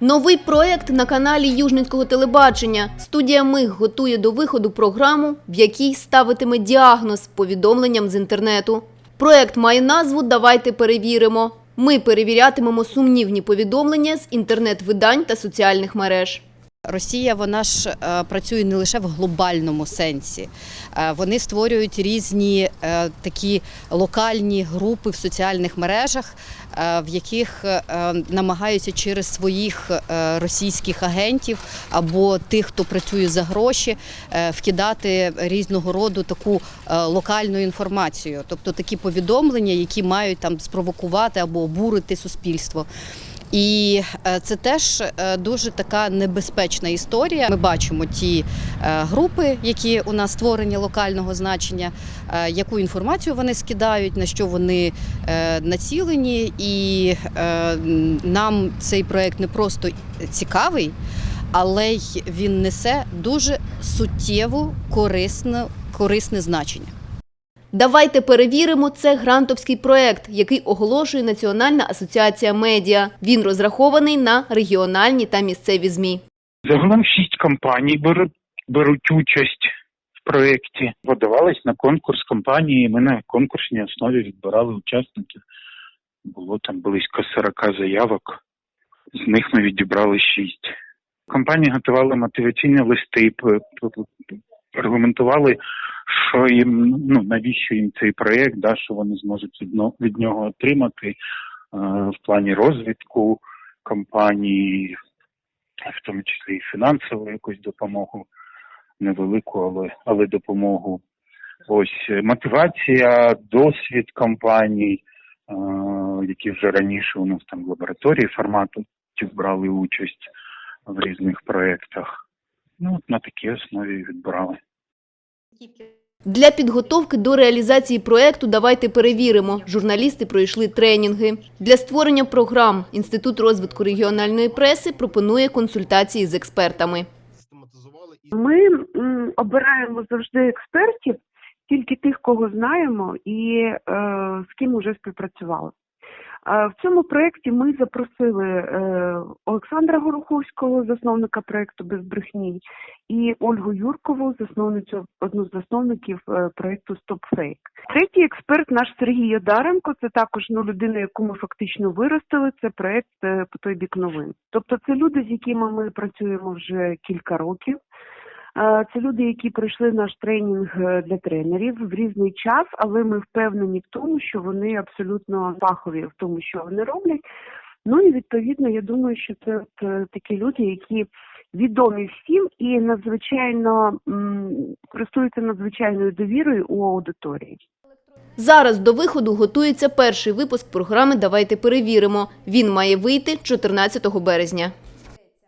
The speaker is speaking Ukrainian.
Новий проект на каналі Южницького телебачення. Студія Миг готує до виходу програму, в якій ставитиме діагноз повідомленням з інтернету. Проект має назву Давайте перевіримо. Ми перевірятимемо сумнівні повідомлення з інтернет-видань та соціальних мереж. Росія вона ж е, працює не лише в глобальному сенсі. Е, Вони створюють різні е, такі локальні групи в соціальних мережах, в яких намагаються через своїх російських агентів або тих, хто працює за гроші, вкидати різного роду таку локальну інформацію, тобто такі повідомлення, які мають там спровокувати або обурити суспільство. І е, це теж е, дуже така небезпечна історія. Ми бачимо ті е, групи, які у нас створені локального значення, яку інформацію вони скидають, на що вони націлені, і нам цей проект не просто цікавий, але й він несе дуже суттєву корисне, корисне значення. Давайте перевіримо це грантовський проект, який оголошує Національна асоціація медіа. Він розрахований на регіональні та місцеві змі. Загалом шість компаній беруть, беруть участь в проєкті. Подавались на конкурс компанії. Ми на конкурсній основі відбирали учасників. Було там близько 40 заявок. З них ми відібрали шість. Компанії готували мотиваційні листи, аргументували, що їм ну навіщо їм цей проєкт, да, що вони зможуть від, від нього отримати е, в плані розвитку компанії, в тому числі і фінансову якусь допомогу, невелику, але, але допомогу. Ось е, мотивація, досвід компаній, е, які вже раніше у нас там в лабораторії формату брали участь в різних проєктах. Ну, от на такій основі відбирали. Для підготовки до реалізації проекту давайте перевіримо. Журналісти пройшли тренінги. Для створення програм Інститут розвитку регіональної преси пропонує консультації з експертами. Ми обираємо завжди експертів, тільки тих, кого знаємо і е, з ким вже співпрацювали. В цьому проєкті ми запросили е, Олександра Гороховського, засновника проєкту Без брехні, і Ольгу Юркову, засновницю одну з засновників е, проєкту Стоп Фейк. Третій експерт наш Сергій Йодаренко. Це також ну, людина, яку ми фактично виростили. Це проєкт е, по той бік новин. Тобто, це люди, з якими ми працюємо вже кілька років. Е, Це люди, які пройшли наш тренінг е, для тренерів в різний час, але ми впевнені в тому, що вони абсолютно фахові в тому, що вони роблять. Ну і відповідно, я думаю, що це е, такі люди, які відомі всім і надзвичайно користуються надзвичайною довірою у аудиторії. Зараз до виходу готується перший випуск програми Давайте перевіримо. Він має вийти 14 березня.